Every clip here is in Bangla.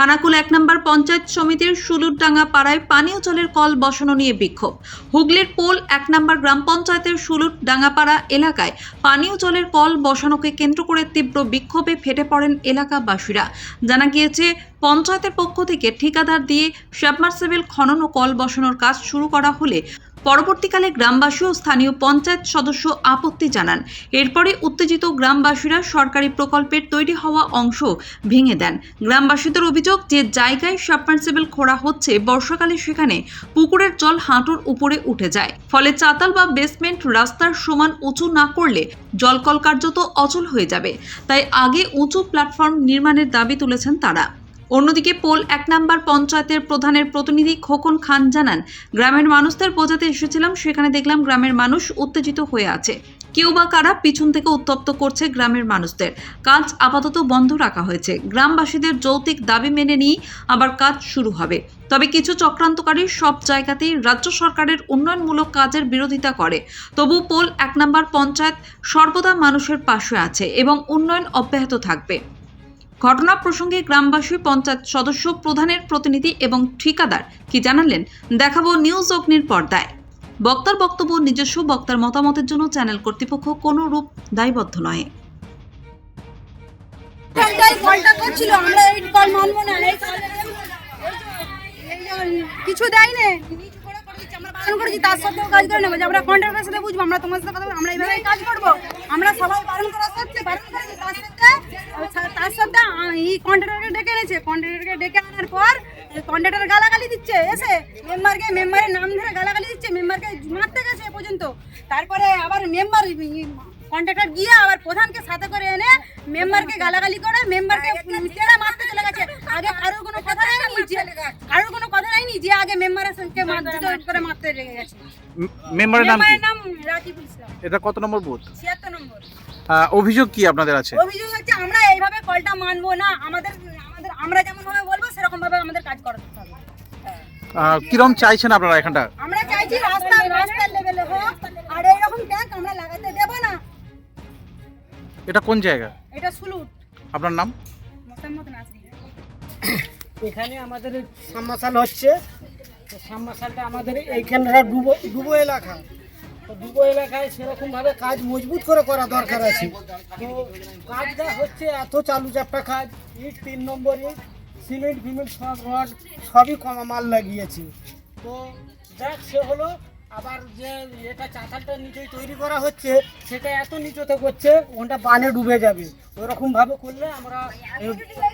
খানাকুল এক নম্বর পঞ্চায়েত সমিতির সুলুরডাঙ্গা পাড়ায় পানীয় জলের কল বসানো নিয়ে বিক্ষোভ। হুগলির পোল এক নম্বর গ্রাম পঞ্চায়েতের সুলুরডাঙ্গাপাড়া এলাকায় পানীয় জলের কল বসানোকে কেন্দ্র করে তীব্র বিক্ষোভে ফেটে পড়েন এলাকাবাসীরা। জানা গিয়েছে, পঞ্চায়েতের পক্ষ থেকে ঠিকাদার দিয়ে সাবমার্সেবল খনন ও কল বসানোর কাজ শুরু করা হলে পরবর্তীকালে গ্রামবাসী ও স্থানীয় পঞ্চায়েত সদস্য আপত্তি জানান। এরপরে উত্তেজিত গ্রামবাসীরা সরকারি প্রকল্পের তৈরি হওয়া অংশ ভেঙে দেন। গ্রামবাসীদের অভিযোগ যে জায়গায় সাবমার্সিবল খোঁড়া হচ্ছে, বর্ষাকালে সেখানে পুকুরের জল হাঁটুর উপরে উঠে যায়। ফলে চাতাল বা বেসমেন্ট রাস্তার সমান উঁচু না করলে জলকল কার্যত অচল হয়ে যাবে। তাই আগে উঁচু প্ল্যাটফর্ম নির্মাণের দাবি তুলেছেন তারা। অন্যদিকে পোল এক নাম্বার পঞ্চায়েতের প্রধানের প্রতিনিধি খোকন খান জানান, গ্রামের মানুষদের বোঝাতে এসেছিলাম, সেখানে দেখলাম গ্রামের মানুষ উত্তেজিত হয়ে আছে। কেউ বা কারা পিছন থেকে উত্তপ্ত করছে গ্রামের মানুষদের। কাজ আপাতত বন্ধ রাখা হয়েছে। গ্রামবাসীদের যৌক্তিক দাবি মেনে নিয়ে আবার কাজ শুরু হবে। তবে কিছু চক্রান্তকারী সব জায়গাতেই রাজ্য সরকারের উন্নয়নমূলক কাজের বিরোধিতা করে। তবু পোল এক নাম্বার পঞ্চায়েত সর্বদা মানুষের পাশে আছে এবং উন্নয়ন অব্যাহত থাকবে। ঘটনা প্রসঙ্গে গ্রামবাসী, পঞ্চায়েত সদস্য, প্রধানের প্রতিনিধি এবং ঠিকাদার কি জানালেন, দেখাবো নিউজ অগ্নির পর্দায়। বক্তার বক্তব্য, নিজস্ব বক্তার মতামতের জন্য চ্যানেল কর্তৃপক্ষ কোনো রূপ দায়বদ্ধ নয় কিছু দেয় না নিচু করে করে দিচ্ছে, আমরা বারণ করেছি তার সত্ত্বেও কাজ করে নেব। যে আমরা কন্ট্রাক্টের সাথে বুঝব আমরা তোমার সাথে কথা বলব, আমরা এইভাবে কাজ করব। আমরা সবাই বারণ করা সত্ত্বে বারণ করেছি তার সত্ত্বে তার সত্ত্বে এই কন্ট্রাক্টরকে ডেকে এনেছে। কন্ট্রাক্টরকে ডেকে আনার পর কন্ট্রাক্টর গালাগালি দিচ্ছে এসে মেম্বারকে মেম্বারের নাম ধরে গালাগালি দিচ্ছে মেম্বারকে মারতে গেছে এ পর্যন্ত। তারপরে আবার মেম্বার কন্ট্রাক্টর গিয়ে আবার প্রধানকে সাথে করে এনে মেম্বারকে গালাগালি করে মেম্বারকে তেড়া মারতে চলে গেছে। আগে কারোর কোনো কথা নেই যে কারোর কোনো কথা নেই যে আগে মেম্বারের সঙ্গে মারধর করে মারতে লেগে গেছে। মেম্বারের নাম কি? মেম্বারের নাম রাকিবুল ইসলাম। এটা কত নম্বর বুথ? ছিয়াত্তর নম্বর। অভিযোগ কি আপনাদের আছে? অভিযোগ হচ্ছে আমরা এইভাবে কলটা মানবো না। আমাদের আমাদের আমরা যেমন ভাবে বলব সেরকম ভাবে আমাদের কাজ করতে হবে কিরম চাইছেন আপনারা এখানটা? আমরা চাইছি রাস্তা রাস্তার লেভেলে হোক। আর এইরকম ট্যাঙ্ক আমরা লাগাতে দেবো না। এটা কোন জায়গা? এটা সুলুট। আপনার নাম? মোসাম্মদ এখানে আমাদের সাবমার্শাল হচ্ছে। তো সাবমার্শালটা আমাদের এইখানটা ডুবো ডুবো এলাকা। তো ডুবো এলাকায় সেরকমভাবে কাজ মজবুত করে করা দরকার আছে। তো কাজটা হচ্ছে এত চালু চাপটা কাজ। ইট তিন নম্বর ইট সিমেন্ট ফিমেন্ট সব রড সবই কমা মাল লাগিয়েছে। তো দেখ সে হলো আবার যে এটা চাতালটা নিচেই তৈরি করা হচ্ছে সেটা এত নিচতে করছে ওটা বানে ডুবে যাবে। ওরকমভাবে করলে আমরা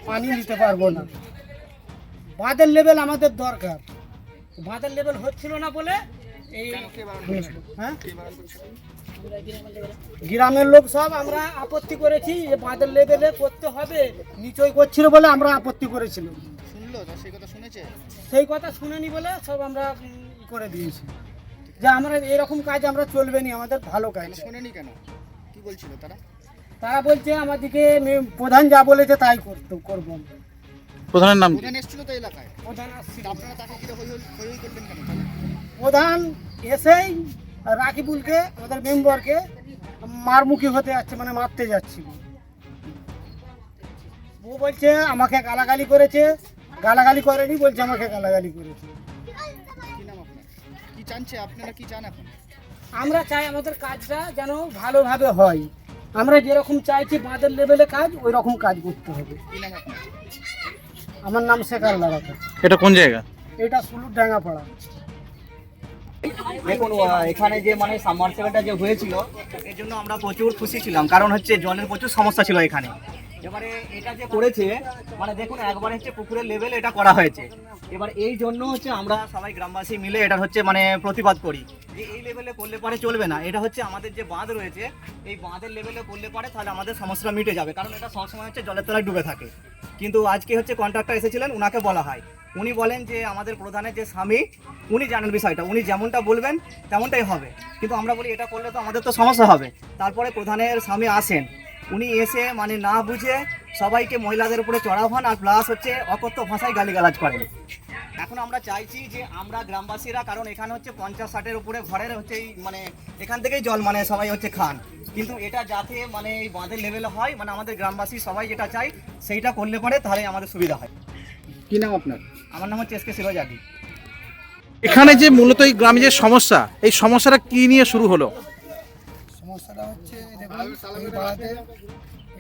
পানি নিতে পারব না। বাঁধের লেভেল আমাদের দরকার। বাঁধের লেভেল হচ্ছিল না বলে এই হ্যাঁ? গ্রামের লোক সব আমরা আপত্তি করেছি যে বাঁধের লেভেলে করতে হবে। নিচই করছিল বলে আমরা আপত্তি করেছিলাম। শুনলো? তা সেই কথা শুনেছে? সেই কথা শুনেনি বলে সব আমরা করে দিয়েছি। যে আমরা এরকম কাজ আমরা চলবে না আমাদের ভালো কাজ। শোনেনি কেন? কি বলছিল তারা? তারা বলছে আমাদেরকে প্রধান যা বলেছে তাই করতে করব প্রধানের নাম প্রধান এসেছিল তো এলাকায়? প্রধান আসছিল। আপনারা তাকে ঘিরে হই হই- হই হই কেন প্রধান এসেই রাকিবুলকে আমাদের মেম্বারকে মারমুখী হতে যাচ্ছে মানে মারতে যাচ্ছিল ও বলছে আমাকে গালাগালি করেছে। গালাগালি করেনি বলছে আমাকে গালাগালি করেছে। কি কি চানছে আপনারা কি চান এখন? আমরা চাই আমাদের কাজটা যেন ভালোভাবে হয়। আমরা যেরকম চাইছি বাঁধের লেভেলে কাজ ওই রকম কাজ করতে হবে। আমার নাম শেখার লাগাতে এটা কোন জায়গা? এটা সুলুর ডাঙ্গা পাড়া দেখুন এখানে যে মানে সাবমার্সেবলটা যে হয়েছিল, এর জন্য আমরা প্রচুর খুশি ছিলাম। কারণ হচ্ছে জলের প্রচুর সমস্যা ছিল এখানে। এবারে এটা যে করেছে মানে দেখুন, একবার হচ্ছে পুকুরের লেভেল এটা করা হয়েছে। এবার এই জন্য হচ্ছে আমরা সবাই গ্রামবাসী মিলে এটা হচ্ছে মানে প্রতিবাদ করি। যে এই লেভেলে করলে পরে চলবে না। এটা হচ্ছে আমাদের যে বাঁধ রয়েছে, এই বাঁধের লেভেলে করলে পরে তাহলে আমাদের সমস্যাটা মিটে যাবে। কারণ এটা সবসময় হচ্ছে জলের তলায় ডুবে থাকে। কিন্তু আজকে হচ্ছে কন্ট্রাক্টর এসেছিলেন ওনাকে বলা হয়। উনি বলেন যে, আমাদের প্রধানের যে স্বামী, উনি জানেন বিষয়টা। উনি যেমনটা বলবেন, তেমনটাই হবে। কিন্তু আমরা বলি, এটা করলে তো আমাদের তো সমস্যা হবে। তারপরে প্রধানের স্বামী আসেন। উনি এসে মানে না বুঝে সবাইকে মহিলাদের উপরে চড়াও হন আর প্লাস হচ্ছে অকথ্য ভাষায় গালিগালাজ করেন। এখন আমরা চাইছি যে আমরা গ্রামবাসীরা কারণ এখানে হচ্ছে পঞ্চাশ ষাটের উপরে ঘরের হচ্ছে মানে এখান থেকেই জল মানে সবাই হচ্ছে খান। কিন্তু এটা যাতে মানে এই বাঁধের লেভেলে হয় মানে আমাদের গ্রামবাসী সবাই যেটা চাই সেইটা করলে পরে তাহলে আমাদের সুবিধা হয়। কি নাম আপনার? আমার নাম হচ্ছে এস কে সিরোজ আদি এখানে যে মূলত এই গ্রামে যে সমস্যা এই সমস্যাটা কি নিয়ে শুরু হলো? সমস্যাটা হচ্ছে, দেখুন, এই পাড়াতে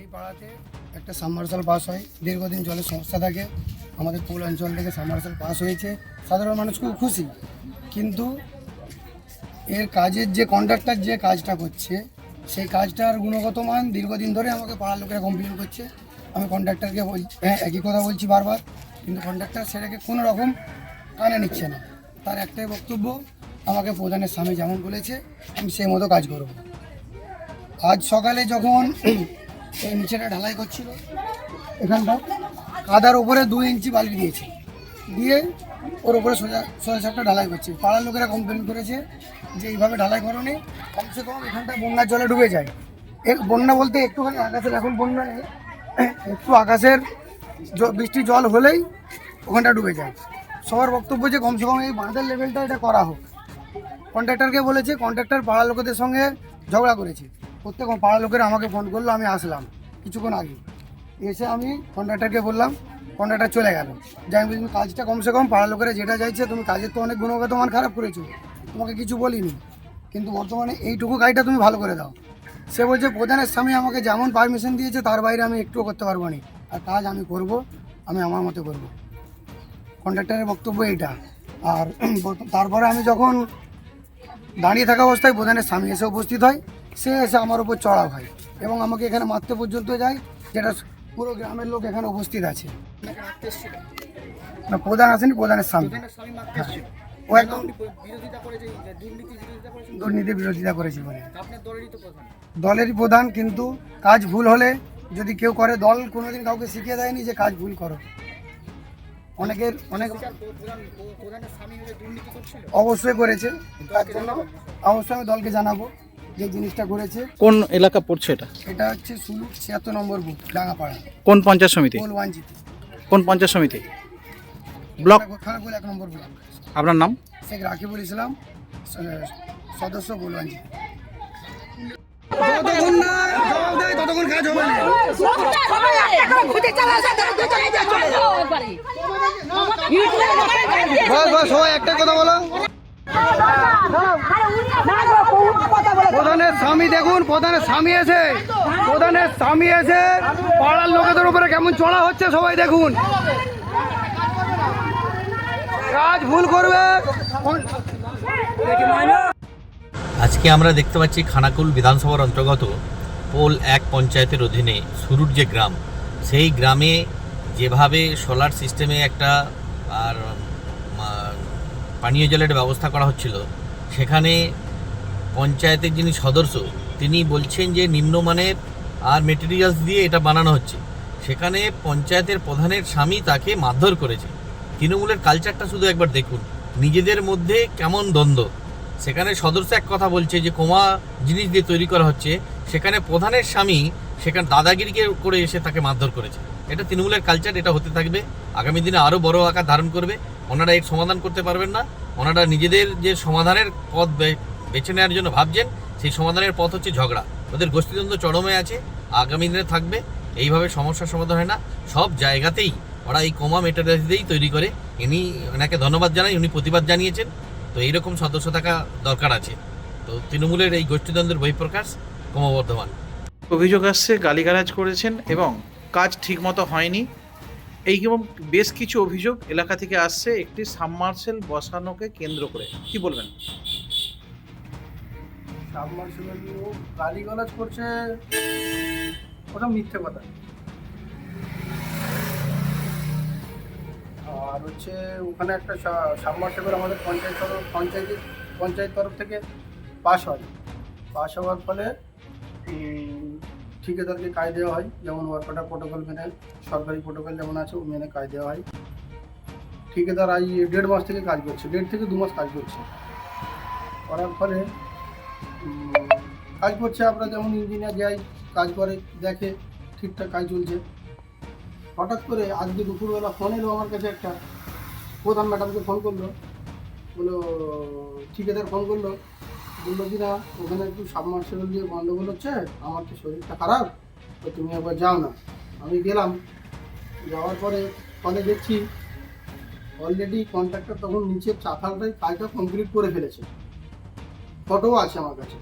এই পাড়াতে একটা সাবমার্শাল পাস হয়। দীর্ঘদিন জলের সমস্যা থাকে। আমাদের পোল অঞ্চল থেকে সাবমার্শাল পাস হয়েছে। সাধারণ মানুষ খুব খুশি। কিন্তু এর কাজের যে কন্ট্রাক্টর যে কাজটা করছে, সেই কাজটার গুণগত মান দীর্ঘদিন ধরে আমাকে পাড়ার লোকেরা কমপ্লেন করছে। আমি কন্ট্রাক্টরকে হ্যাঁ একই কথা বলছি বারবার, কিন্তু কন্ট্রাক্টর সেটাকে কোনো রকম কানে নিচ্ছে না। তার একটাই বক্তব্য, আমাকে প্রধানের স্বামী যেমন বলেছে, আমি সেই মতো কাজ করব। আজ সকালে যখন এই নিচেটা ঢালাই করছিল, এখানটা কাদার উপরে দুই ইঞ্চি বালি দিয়েছে। দিয়ে ওর উপরে সোজা সোজা সাপটা ঢালাই করছে। পাড়ার লোকেরা কমপ্লেন করেছে যে এইভাবে ঢালাই করনি, কমসে কম এখানটা বন্যার জলে ডুবে যায়। এর বন্যা বলতে একটুখানি আকাশের, এখন বন্যা নেই, একটু আকাশের বৃষ্টি জল হলেই ওখানটা ডুবে যায়। সবার বক্তব্য যে কমসে কম এই বাঁধের লেভেলটা এটা করা হোক। কন্ট্রাক্টরকে বলেছে কন্ট্রাক্টর পাড়ার লোকেদের সঙ্গে ঝগড়া করেছে। প্রত্যেক পাড়ার লোকেরা আমাকে ফোন করল আমি আসলাম কিছুক্ষণ আগে। এসে আমি কন্ডাক্টারকে বললাম কন্ডাক্টার চলে গেল। যে আমি বলি, তুমি কাজটা কমসে কম পাড়ার লোকেরা যেটা চাইছে তুমি কাজের তো অনেক গুণগত মান খারাপ করেছ তোমাকে কিছু বলিনি। কিন্তু বর্তমানে এইটুকু কাজটা তুমি ভালো করে দাও। সে বলছে প্রধানের স্বামী আমাকে যেমন পারমিশন দিয়েছে তার বাইরে আমি একটুও করতে পারব না। আর কাজ আমি করব আমি আমার মতো করব। কন্ট্রাক্টরের বক্তব্য এইটা। আর তারপরে আমি যখন দাঁড়িয়ে থাকা অবস্থায় প্রধানের স্বামী এসে উপস্থিত হয় সে এসে আমার উপর চড়া হয় এবং আমাকে এখানে মারতে পর্যন্ত যায়, যেটা পুরো গ্রামের লোক এখানে উপস্থিত আছে। না, প্রধান আসেনি, প্রধানের স্বামী। ও একদম বিরোধিতা করেছে দুর্নীতি বিরোধিতা করেছে বলে। দলেরই প্রধান, কিন্তু কাজ ভুল হলে যদি কেউ করে, দল কোনোদিন কাউকে শিখিয়ে দেয়নি যে কাজ ভুল করো। অনেকের, অনেক অবশ্যই করেছে। তার জন্য অবশ্যই আমি দলকে জানাব। যে জিনিসটা করেছে কোন এলাকা পড়ছে এটা এটা হচ্ছে সুলুক ছিয়াত্তর নম্বর বুথ ডাঙ্গাপাড়া কোন পঞ্চায়েত সমিতি পোল ওয়ান জিতে কোন পঞ্চায়েত সমিতি ব্লক খানাকুল এক নম্বর ব্লক আপনার নাম শেখ রাকিবুল ইসলাম সদস্য পোল ওয়ান জিতে সবাই একটা কথা বলো প্রধানের স্বামী দেখুন, প্রধানের স্বামী এসে, প্রধানের স্বামী এসে পাড়ার লোকেদের উপরে কেমন চড়া হচ্ছে সবাই দেখুন। কাজ ভুল করবে। আজকে আমরা দেখতে পাচ্ছি খানাকুল বিধানসভার অন্তর্গত পোল এক পঞ্চায়েতের অধীনে সুরুট যে গ্রাম, সেই গ্রামে যেভাবে সোলার সিস্টেমে একটা, আর পানীয় জলের ব্যবস্থা করা হচ্ছিল, সেখানে পঞ্চায়েতের যিনি সদস্য, তিনি বলছেন যে নিম্নমানের আর মেটেরিয়ালস দিয়ে এটা বানানো হচ্ছে। সেখানে পঞ্চায়েতের প্রধানের স্বামী তাকে মারধর করেছে। তৃণমূলের কালচারটা শুধু একবার দেখুন, নিজেদের মধ্যে কেমন দ্বন্দ্ব। সেখানে সদস্য এক কথা বলছে যে, কোমা জিনিস দিয়ে তৈরি করা হচ্ছে, সেখানে প্রধানের স্বামী, সেখানে দাদাগিরিকে করে এসে তাকে মারধর করেছে। এটা তৃণমূলের কালচার এটা হতে থাকবে। আগামী দিনে আরও বড় আকার ধারণ করবে। ওনারা এর সমাধান করতে পারবেন না। ওনারা নিজেদের যে সমাধানের পথ বেছে নেওয়ার জন্য ভাবছেন, সেই সমাধানের পথ হচ্ছে ঝগড়া। ওদের গোষ্ঠীদ্বন্দ্ব চরমে আছে, আগামী দিনে থাকবে, এইভাবে সমস্যার সমাধান হয় না। সব জায়গাতেই ওরা এই কমা মেটেরিয়াল দিয়েই তৈরি করে। ইনি, ওনাকে ধন্যবাদ জানাই, উনি প্রতিবাদ জানিয়েছেন। তো এইরকম সদস্য থাকা দরকার আছে। তো তৃণমূলের এই গোষ্ঠীদ্বন্দ্বের বহিঃপ্রকাশ ক্রমবর্ধমান। অভিযোগ আসছে, গালিগালাজ করেছেন এবং কাজ ঠিকমতো হয়নি। এই বেশ কিছু অভিযোগ এলাকা থেকে আসছে, একটি সাবমার্সেল বসানোকে কেন্দ্র করে। কি বলবেন? সাবমার্সিবল গালিগালাজ করছে। ওটা মিথ্যে কথা। আর হচ্ছে ওখানে একটা সাবমার্সিবল আমাদের পঞ্চায়েত তরফ, পঞ্চায়েতের, পঞ্চায়েত তরফ থেকে পাস হয়। পাস হওয়ার ফলে ঠিকাদারকে কাজ দেওয়া হয়। যেমন ওয়ার্কাটা প্রোটোকল মেনে, সরকারি প্রোটোকল যেমন আছে ও মেনে কাজ দেওয়া হয়। ঠিকাদার আজ দেড় মাস থেকে কাজ করছে, দেড় থেকে দু মাস কাজ করছে। করার ফলে কাজ করছে, আমরা যেমন ইঞ্জিনিয়ার যাই, কাজ করে, দেখে ঠিকঠাক কাজ চলছে। হঠাৎ করে আজকে দুপুরবেলা ফোন এলো আমার কাছে একটা। প্রধান ম্যাডামকে ফোন করল। বলল, ঠিকাদার ফোন করল। বলল কি না ওখানে একটু সাবমার্সেবল দিয়ে গন্ডগোল হচ্ছে, আমার তো শরীরটা খারাপ, তো তুমি একবার যাও না। আমি গেলাম। যাওয়ার পরে ফলে দেখছি অলরেডি কন্ট্রাক্টর তখন নিচে চাতালটাই কাজটা কমপ্লিট করে ফেলেছে। ফটোও আছে আমার কাছে।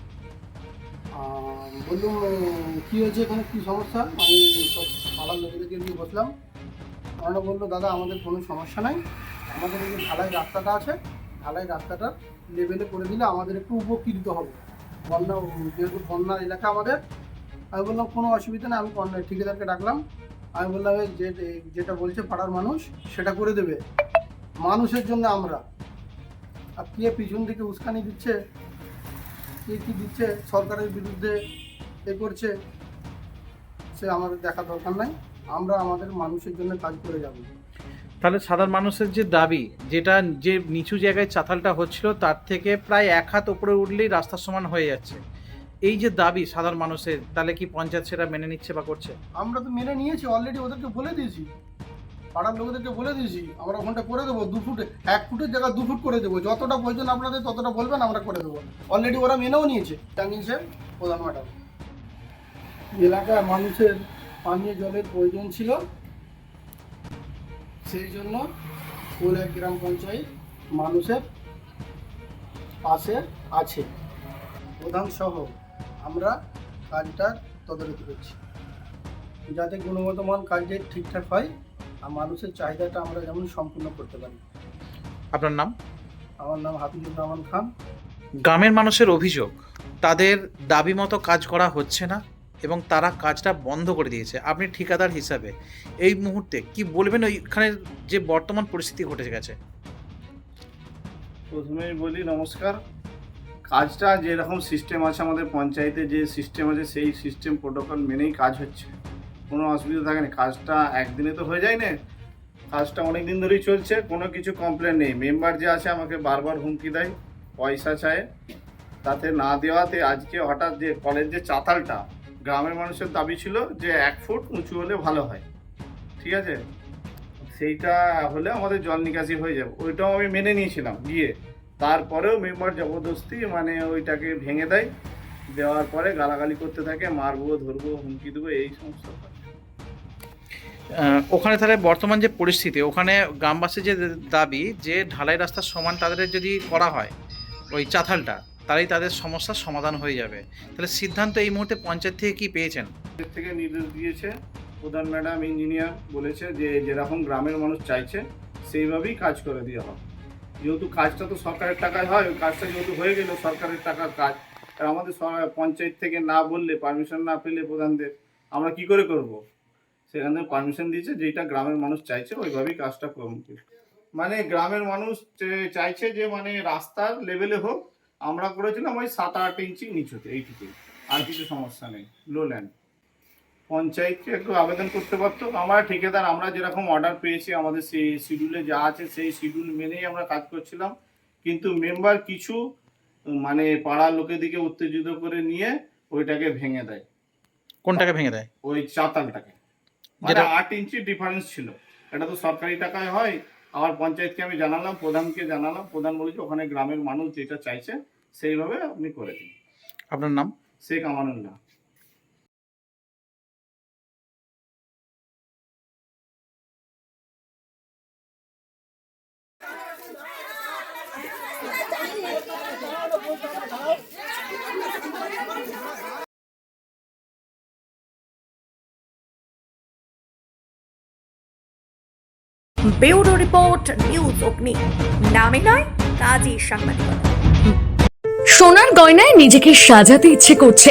উম, কী হয়েছে এখানে? কী সমস্যা? আমি সব পাড়ার লোকেদেরকে নিয়ে বসলাম। ওনারা বলল দাদা আমাদের কোনো সমস্যা নাই। আমাদের যে ঢালাই রাস্তাটা আছে ঢালাই রাস্তাটা লেভেলে করে দিলে আমাদের একটু উপকৃত হবে। বন্যা যেহেতু বন্যার এলাকা আমাদের আমি বললাম কোনো অসুবিধা নেই আমি ঠিকাদারকে ডাকলাম। আমি বললাম যে যেটা বলছে পাড়ার মানুষ সেটা করে দেবে। মানুষের জন্য আমরা। আর কে পিছন থেকে উস্কানি দিচ্ছে? কে কী দিচ্ছে সরকারের বিরুদ্ধে এ করছে সে আমাদের দেখা দরকার নাই। আমরা আমাদের মানুষের জন্য কাজ করে যাব। তাহলে সাধারণ মানুষের যে দাবি যেটা যে নিচু জায়গায় চাতালটা হচ্ছিল তার থেকে প্রায় এক হাত উপরে উঠলেই রাস্তার সমান হয়ে যাচ্ছে। এই যে দাবি সাধারণ মানুষের তাহলে কি পঞ্চায়েত সেটা মেনে নিচ্ছে বা করছে? আমরা তো মেনে নিয়েছি অলরেডি ওদেরকে বলে দিয়েছি। পাড়ার লোকেদেরকে বলে দিয়েছি, আমরা ওখানটা করে দেবো, দু ফুটে, এক ফুটের জায়গায় দু ফুট করে দেবো। যতটা প্রয়োজন আপনাদের, ততটা বলবেন, আমরা করে দেবো। অলরেডি ওরা মেনেও নিয়েছে জানিয়েছে প্রধান ম্যাডাম। এলাকার মানুষের পানীয় জলের প্রয়োজন ছিল। সেই জন্য কোলা গ্রাম পঞ্চায়েত মানুষের পাশে আছে। প্রধান সহ আমরা কাজটার তদারকি করছি। যাতে গুণগত মান কাজে ঠিকঠাক হয় আর মানুষের চাহিদাটা আমরা যেমন সম্পূর্ণ করতে পারি। আপনার নাম? আমার নাম হাফিজুর রহমান খান। গ্রামের মানুষের অভিযোগ তাদের দাবি মতো কাজ করা হচ্ছে না এবং তারা কাজটা বন্ধ করে দিয়েছে। আপনি ঠিকাদার হিসাবে এই মুহূর্তে কি বলবেন? ওইখানে যে বর্তমান পরিস্থিতি ঘটে গেছে। প্রথমেই বলি নমস্কার। কাজটা যেরকম সিস্টেম আছে আমাদের পঞ্চায়েতে যে সিস্টেম আছে সেই সিস্টেম প্রোটোকল মেনেই কাজ হচ্ছে। কোনো অসুবিধা থাকে না। কাজটা একদিনে তো হয়ে যায় না। কাজটা অনেক দিন ধরেই চলছে, কোনো কিছু কমপ্লেন নেই। মেম্বার যে আছে আমাকে বারবার হুমকি দেয়, পয়সা চায়। তাতে না দেওয়াতে আজকে হঠাৎ যে কলের যে চাতালটা, গ্রামের মানুষের দাবি ছিল যে এক ফুট উঁচু হলে ভালো হয়। ঠিক আছে? সেইটা হলে আমাদের জল নিকাশি হয়ে যাবে। ওইটাও আমি মেনে নিয়েছিলাম গিয়ে। তারপরেও মেম্বার জবরদস্তি মানে ওইটাকে ভেঙে দেয়। দেওয়ার পরে গালাগালি করতে থাকে, মারবো, ধরবো, হুমকি দেবো, এই সমস্ত ওখানে তাহলে বর্তমান যে পরিস্থিতি, ওখানে গ্রামবাসীর যে দাবি যে ঢালাই রাস্তার সমান তাদের যদি করা হয়, ওই চাতালটা তাহলেই তাদের সমস্যার সমাধান হয়ে যাবে। তাহলে সিদ্ধান্ত এই মুহূর্তে পঞ্চায়েত থেকে কি পেয়েছেন? থেকে নির্দেশ দিয়েছে, প্রধান ম্যাডাম, ইঞ্জিনিয়ার বলেছে যে যেরকম গ্রামের মানুষ চাইছে, সেইভাবেই কাজ করে দেওয়া হবে। যেহেতু কাজটা তো সরকারের টাকায় হয়, ওই কাজটা যেহেতু হয়ে গেল সরকারের টাকার কাজ, আর আমাদের পঞ্চায়েত থেকে না বললে, পারমিশন না পেলে প্রধানদের, আমরা কি করে করব? সেখান থেকে পারমিশন দিয়েছে যেটা গ্রামের মানুষ চাইছে ওইভাবেই কাজটা করুন। মানে গ্রামের মানুষ চাইছে যে মানে রাস্তার লেভেলে হোক আমরা করেছিলাম ওই সাত আট ইঞ্চি নিচুতে এইটুকুই। আর কিছু সমস্যা নেই লো ল্যান্ড পঞ্চায়েতকে একটু আবেদন করতে পারতো। আমরা ঠিকাদার আমরা যেরকম অর্ডার পেয়েছি আমাদের সেই শিডিউলে যা আছে সেই শিডিউল মেনেই আমরা কাজ করছিলাম। কিন্তু মেম্বার কিছু মানে পাড়ার লোকেদিকে উত্তেজিত করে নিয়ে ওইটাকে ভেঙে দেয়। কোনটাকে ভেঙে দেয়? ওই চাতালটাকে। যেটা- আট ইঞ্চি ডিফারেন্স ছিল। এটা তো সরকারি টাকায় হয়। আমার পঞ্চায়েতকে আমি জানালাম প্রধানকে জানালাম। প্রধান বলেছে ওখানে গ্রামের মানুষ যেটা চাইছে সেইভাবে আপনি করে দিন। আপনার নাম? Sheikh Amanullah. Bureau report news Agni. নামে নয় কাজী সাংবাদিকতা। সোনার গয়নায় নিজেকে সাজাতে ইচ্ছে করছে।